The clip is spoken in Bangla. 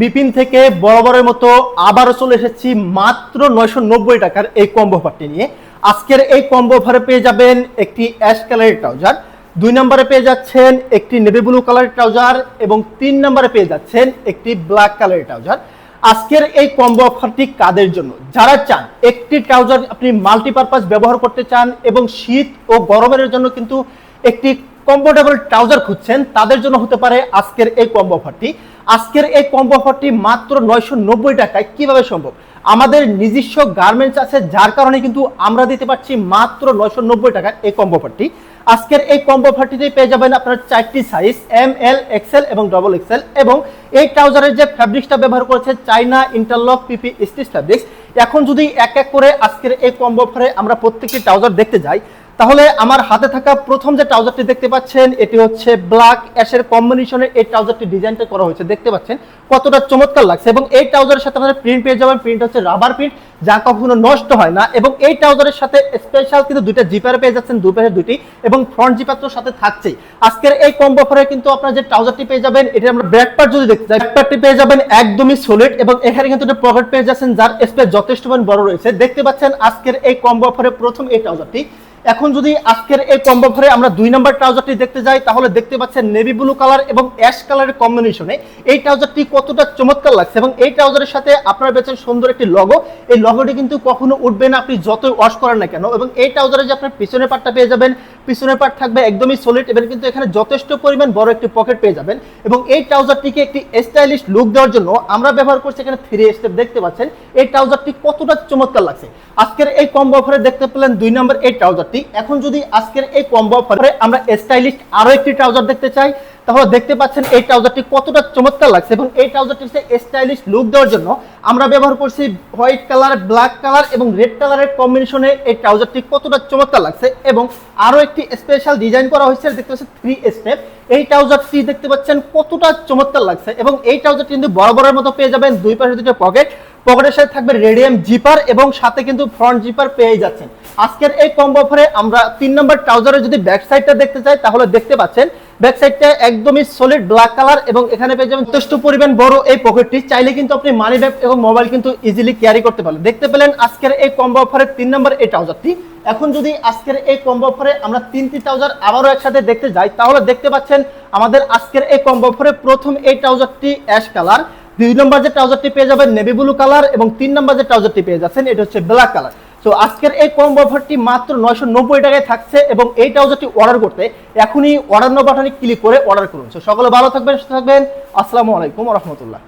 বিপিন থেকে বরাবরের মতো আবারও চলে এসেছি মাত্র নয়শো নব্বই টাকার এই কম্বো অফারটি নিয়ে। আজকের এই কম্বো অফারে পেয়ে যাবেন একটি অ্যাশ কালারের ট্রাউজার দুই নম্বরে পেয়ে যাচ্ছেন একটি নেভি ব্লু কালারের ট্রাউজার এবং তিন নম্বরে পেয়ে যাচ্ছেন একটি ব্ল্যাক কালারের ট্রাউজার আজকের এই কম্বো অফারটি কাদের জন্য? যারা চান একটি ট্রাউজার আপনি মাল্টিপারপাস ব্যবহার করতে চান এবং শীত ও গরমের জন্য কিন্তু একটি কমফোর্টেবল ট্রাউজার খুঁজছেন, তাদের জন্য হতে পারে আজকের এই কম্বো অফারটি আজকের এই কম্বো অফারটি মাত্র নয়শো নব্বই টাকায় কীভাবে সম্ভব? আমাদের নিজস্ব গার্মেন্টস আছে, যার কারণে কিন্তু আমরা দিতে পারছি মাত্র নয়শো নব্বই টাকায় এই কম্বো অফারটি আজকের এই কম্বো অফারটিতে পেয়ে যাবেন আপনার চারটি সাইজ এম এল এক্সেল এবং ডবল এক্সেল এবং এই ট্রাউজারের যে ফ্যাব্রিক্সটা ব্যবহার করেছে China interlock PP stitch fabrics এখন যদি এক এক করে আজকের এই কম্বো অফারে আমরা প্রত্যেকটি ট্রাউজার দেখতে যাই তাহলে আমার হাতে থাকা প্রথম যে ট্রাউজারটি দেখতে পাচ্ছেন, এটি হচ্ছে ব্ল্যাক অ্যাশের কম্বিনেশনের এই ট্রাউজারটি ডিজাইনটা করা হয়েছে। দেখতে পাচ্ছেন কতটা চমৎকার লাগছে এবং এই ট্রাউজারের সাথে আমাদের প্রিন্ট পেয়ে যাবেন। প্রিন্ট হচ্ছে রাবার প্রিন্ট, যা কখনো নষ্ট হয় না এবং এই ট্রাউজারের সাথে স্পেশাল কিন্তু দুইটা জিপার পেয়ে যাচ্ছেন, দুই পাশে দুটি এবং ফ্রন্ট জিপার তো সাথে থাকছেই। আজকের এই কম্বো ফরে কিন্তু আপনারা যে ট্রাউজারটি পেয়ে যাবেন এটা আমরা ব্যাক পার্ট যদি দেখতে যাই ব্যাক পার্টটি পেয়ে যাবেন একদমই সলিড এবং এখানে কিন্তু একটা পকেট পেয়ে যাচ্ছেন, যার স্পেস যথেষ্ট বড় রয়েছে। দেখতে পাচ্ছেন আজকের এই কম্বো অফারে প্রথম এই ট্রাউজারটি। এখন যদি আজকের এই কম্বো ঘরে আমরা দুই নম্বর ট্রাউজারটি দেখতে যাই, তাহলে দেখতে পাচ্ছেন নেভি ব্লু কালার এবং অ্যাশ কালারের কম্বিনেশনে এই ট্রাউজারটি কতটা চমৎকার লাগছে এবং এই ট্রাউজারের সাথে আপনার পেয়েছেন সুন্দর একটি লগো এই লগোটি কিন্তু কখনো উঠবে না, আপনি যতই ওয়াশ করেন না কেন, এবং এই ট্রাউজারে যে আপনার পিছনের পাটটা পেয়ে যাবেন পিছনের পার্ট থাকবে একদমই সলিড এবং কিন্তু এখানে যথেষ্ট পরিমাণ বড় একটি পকেট পেয়ে যাবেন। এবং এই ট্রাউজারটিকে একটি স্টাইলিশ লুক দেওয়ার জন্য আমরা ব্যবহার করছি এখানে থ্রি স্টেপ দেখতে পাচ্ছেন? এই ট্রাউজারটি কতটা চমৎকার লাগছে। আজকের এই কম্বো অফারে দেখতে পেলেন দুই নম্বর এই ট্রাউজারটি এখন যদি আজকের এই কম্বো অফারে আমরা স্টাইলিশ আরও একটি ট্রাউজার দেখতে চাই তাহলে দেখতে পাচ্ছেন এই ট্রাউজারটি কতটা চমৎকার লাগছে এবং এই ট্রাউজারটির স্টাইলিশ লুক দেওয়ার জন্য আমরা ব্যবহার করছি হোয়াইট কালার ব্ল্যাক কালার এবং রেড কালারের কম্বিনেশনে এই ট্রাউজারটি কতটা চমৎকার লাগছে এবং আরও একটি স্পেশাল ডিজাইন করা হয়েছে, দেখতে পাচ্ছেন থ্রি স্টেপ এই ট্রাউজারটি দেখতে পাচ্ছেন কতটা চমৎকার লাগছে এবং এই ট্রাউজারটি কিন্তু বরাবরের মতো পেয়ে যাবেন দুই পাশে দুটো পকেট পকেটের সাথে থাকবে রেডিয়াম জিপার এবং সাথে কিন্তু ফ্রন্ট জিপার পেয়ে যাচ্ছেন। আজকের এই কম্বো অফারে আমরা তিন নম্বর ট্রাউজারের যদি ব্যাক সাইডটা দেখতে চাই, তাহলে দেখতে পাচ্ছেন ব্যাক সাইডটা একদমই সলিড ব্ল্যাক কালার এবং এখানে পেয়ে যাবেন যথেষ্ট পরিমাণ বড় এই পকেটটি চাইলে কিন্তু আপনি মানি ব্যাগ এবং মোবাইল কিন্তু ইজিলি ক্যারি করতে পারেন দেখতে পেলেন আজকের এই কম্বো অফারের তিন নম্বর এই ট্রাউজারটি এখন যদি আজকের এই কম্বো অফারে আমরা তিনটি ট্রাউজার আবারও একসাথে দেখতে যাই, তাহলে দেখতে পাচ্ছেন আমাদের আজকের এই কম্বো অফারে প্রথম এই ট্রাউজারটি অ্যাশ কালার দুই নম্বর যে ট্রাউজারটি পেয়ে যাবেন নেভি ব্লু কালার এবং তিন নম্বর যে ট্রাউজারটি পেয়ে যাচ্ছেন, এটা হচ্ছে ব্ল্যাক কালার তো আজকের এই কম্বো অফারটি মাত্র নয়শো নব্বই টাকায় থাকছে এবং এই ট্রাউজারটি অর্ডার করতে এখনই অর্ডার নো বাটনে ক্লিক করে অর্ডার করুন। সকলে ভালো থাকবেন, সুস্থ থাকবেন। আসসালামু আলাইকুম রহমতুল্লাহ।